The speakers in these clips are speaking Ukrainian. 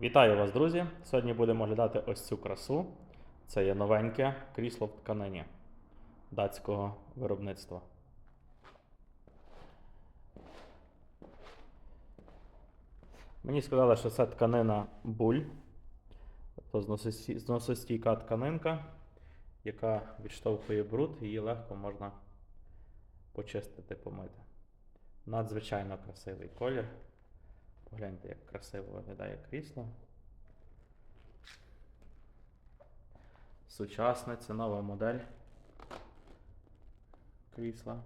Вітаю вас, друзі! Сьогодні будемо оглядати ось цю красу. Це є новеньке крісло в тканині датського виробництва. Мені сказали, що це тканина буль, тобто зносості- зносостійка тканинка, яка відштовхує бруд, її легко можна почистити, помити. Надзвичайно красивий колір. Погляньте, як красиво виглядає крісло. Сучасне, це нова модель крісла.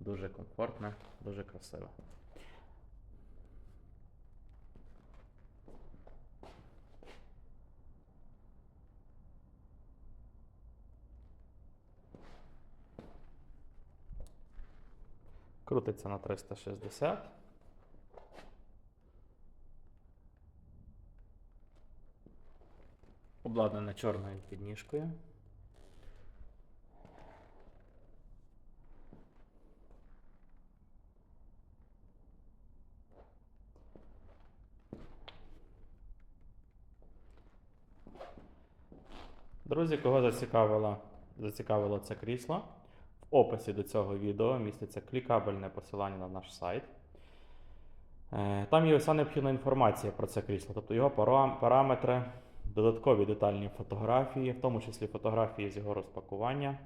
Дуже комфортне, дуже красиве. Крутиться на 360. Обладнане чорною підніжкою. Друзі, кого зацікавило, зацікавило це крісло, в описі до цього відео міститься клікабельне посилання на наш сайт. Е, Там є вся необхідна інформація про це крісло, тобто його параметри, додаткові детальні фотографії, в тому числі фотографії з його розпакування,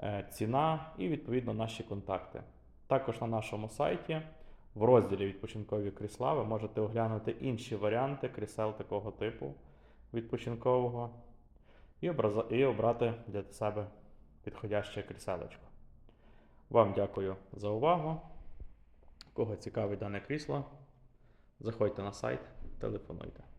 е, ціна і відповідно наші контакти. Також на нашому сайті в розділі відпочинкові крісла ви можете оглянути інші варіанти крісел такого типу відпочинкового і, обрати для себе підходяще кріселечко. Вам дякую за увагу. Кого цікавить дане крісло, заходьте на сайт, телефонуйте.